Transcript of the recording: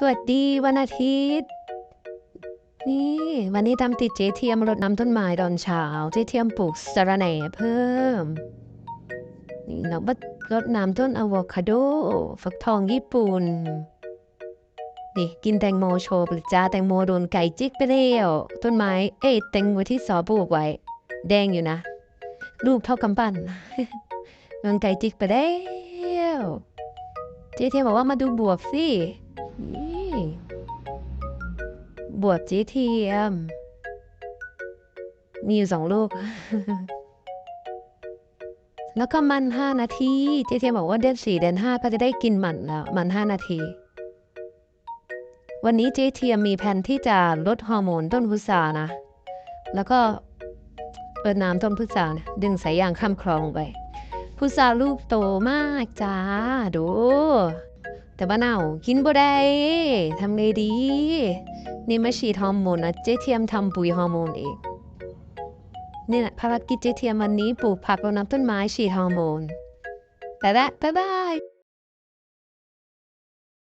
สวัสดีวันอาทิตย์ นี่วันนี้ทำติดเจเทียมรดน้ำต้นไม้ตอนเช้าเจเทียมปลูกสะระแหน่เพิ่ม นี่เราบัดรดน้ำต้นอะโวคาโด ฟักทองญี่ปุ่นนี่กินแตงโมโชว์ปลิจ้าแตงโมโดนไก่จิกไปแล้วต้นไม้ เอ้ยแตงโมที่สอปลูกไว้ แดงอยู่นะลูกเท่ากำปั้นโดนไก่จิกไปแล้วเจเทียมบอกว่ามาดูบวบสิ บวบเจเทียม มีอยู่สองลูก แล้วก็มันห้านาที เจเทียมบอกว่าเดือนสี่เดือนห้าก็จะได้กินมันแล้ว มันห้านาที วันนี้เจเทียมมีแผนที่จะลดฮอร์โมนต้นพุทรานะ แล้วก็เปิดน้ำต้นพุทรานดึงสายยางข้ามคลองไปพุทราลูกโตมากจ้า ดู แต่บ้านเอากินบ่ได้ทำไงดี นี่ไม่ฉีดฮอร์โมนนะเจเทียมทำปุ๋ยฮอร์โมนเองนี่แหละภารกิจเจเทียมวันนี้ปลูกผักรดน้ำต้นไม้ฉีดฮอร์โมนแต่ละบ๊ายบาย